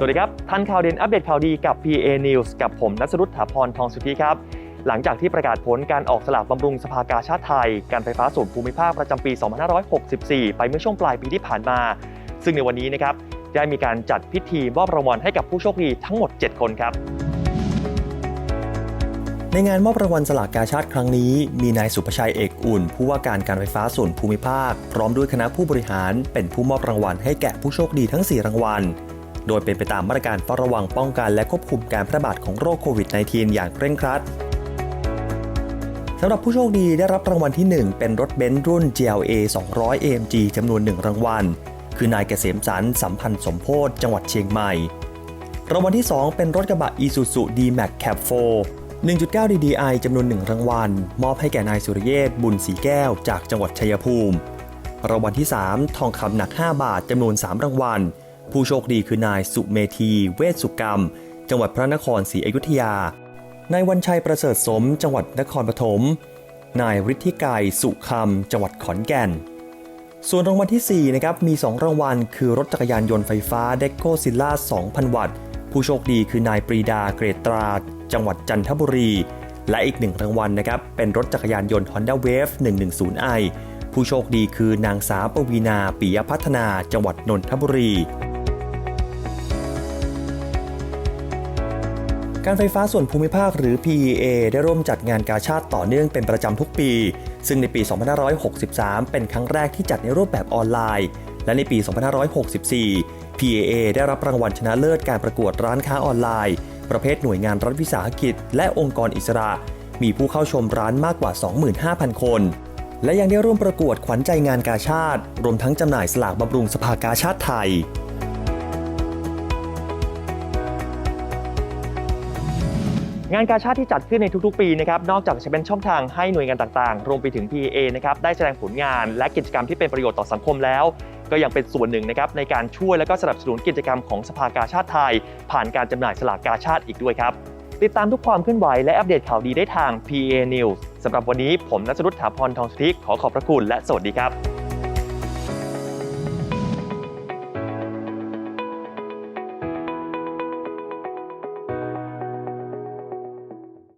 สวัสดีครับทันข่าวเด่นอัปเดตข่าวดีกับ PA News กับผมนัสรุตถาพรทองสุธีครับ หลังจากที่ประกาศผลการออกสลากบำรุงสภากาชาติไทย การไฟฟ้าส่วนภูมิภาคประจำปี 2564 ไปเมื่อช่วงปลายปีที่ผ่านมา ซึ่งในวันนี้นะครับได้มีการจัดพิธีมอบรางวัลให้กับผู้โชคดีทั้งหมด 7 คนครับ ในงานมอบรางวัลสลากกาชาติครั้งนี้ มีนายสุภชัยเอกอุ่น ผู้ว่าการการไฟฟ้าส่วนภูมิภาค พร้อมด้วยคณะผู้บริหารเป็นผู้มอบรางวัลให้แก่ผู้โชคดีทั้ง 4 รางวัล โดยเป็นไปตามมาตรการเฝ้าระวังป้องกันและควบคุมการแพร่ระบาดของโรคโควิด -19 อย่างเคร่งครัดสำหรับผู้โชคดีได้รับรางวัลที่ 1 เป็นรถเบนซ์รุ่น GLA 200 AMG จำนวน 1 รางวัล คือนายเกษมสรรสัมพันธ์สมโพธจังหวัดเชียงใหม่ รางวัลที่ 2 เป็นรถกระบะ Isuzu D-Max Cab 4 1.9 DDI จำนวน 1 รางวัล มอบให้แก่นายสุรเยศบุญสีแก้ว จากจังหวัดชัยภูมิ รางวัลที่ 3 ทองคำหนัก 5 บาทจำนวน 3 รางวัล ผู้โชคดีคือนายสุเมธีเวชสุกรรม จังหวัดพระนครศรีอยุธยา นายวันชัยประเสริฐสม จังหวัดนครปฐม นายฤทธิไกรสุคำจังหวัดขอนแก่น ส่วนรางวัลที่ 4 นะครับ มี 2 รางวัล คือรถจักรยานยนต์ไฟฟ้าเด c โ z ซิล่า 2,000 วัตต์ ผู้โชคดีคือนายปรีดาเกรตรา จังหวัดจันทบุรี และอีกหนึ่งรางวัลนะครับ เป็นรถจักรยานยนต์ Honda Wave 110i ผู้โชคดีคือนางสาวปวีนาปิยพัฒนา จังหวัดนนทบุรี การไฟฟ้าส่วนภูมิภาคหรือ PEA ได้ร่วมจัดงานกาชาติต่อเนื่องเป็นประจำทุกปี ซึ่งในปี 2563 เป็นครั้งแรกที่จัดในรูปแบบออนไลน์ และในปี 2564 PEA ได้รับรางวัลชนะเลิศการประกวดร้านค้าออนไลน์ ประเภทหน่วยงานรัฐวิสาหกิจ และองค์กรอิสระ มีผู้เข้าชมร้านมากกว่า 25,000 คน และยังได้ร่วมประกวดขวัญใจงานกาชาติ รวมทั้งจำหน่ายสลากบำรุงสภากาชาติไทย งานกาชาติที่จัดขึ้นในทุกๆ ปีนะครับนอกจากจะเป็นช่องทางให้หน่วยงานต่างๆ รวมไปถึง PA นะครับได้แสดงผลงานและกิจกรรมที่เป็นประโยชน์ต่อสังคมแล้ว ก็ยังเป็นส่วนหนึ่งนะครับในการช่วยและก็สนับสนุนกิจกรรมของสภากาชาติไทย ผ่านการจำหน่ายสลากกาชาติอีกด้วยครับ ติดตามทุกความเคลื่อนไหวและอัปเดตข่าวดีได้ทาง PA News สำหรับวันนี้ผมนัทรุตถาพรทองสุธิขอขอบพระคุณและสวัสดีครับ